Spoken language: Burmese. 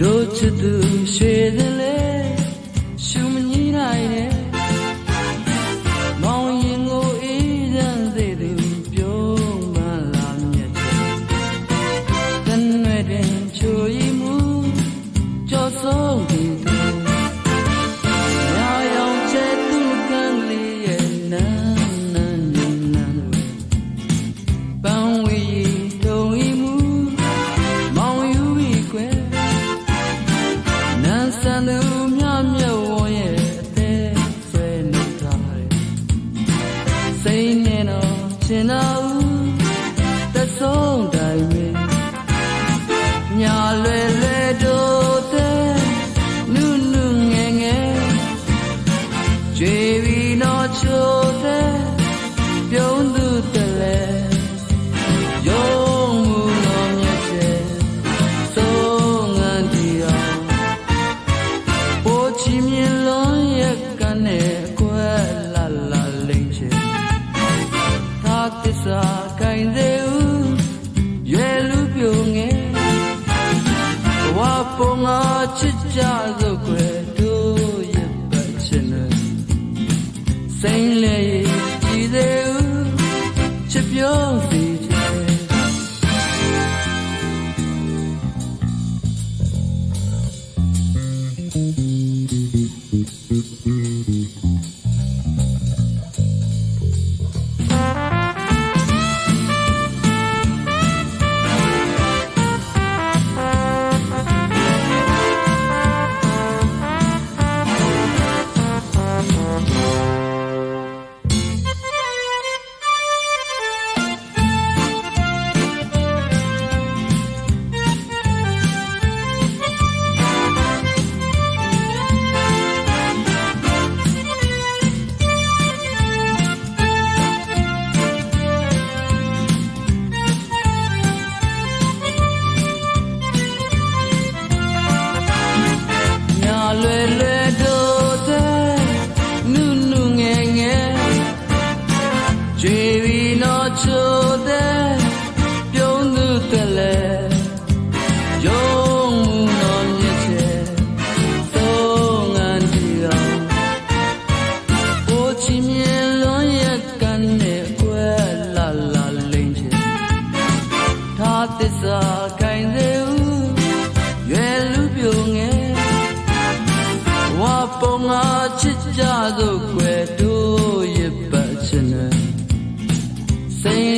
တို့ချစ်သူရွှေတယ်လေရှုမငြိနိုင်နဲ့ စိတ်နဲ့တော့ချင်တော့ဘူးသဆုံးတိုင်းပဲညာလွယ်လွယ်တို့တဲ့နုနုငယ်ငယ်ကြွေပြီးတော့ချိုး ချစ်ကြစို့ကွယ်တို့ရဲ့ပတ်ချင်တယ်စိမ့်လေကြည်သေးဦးချစ်ပြောစီ ချစ်ကြသို့ွယ်တူ thing.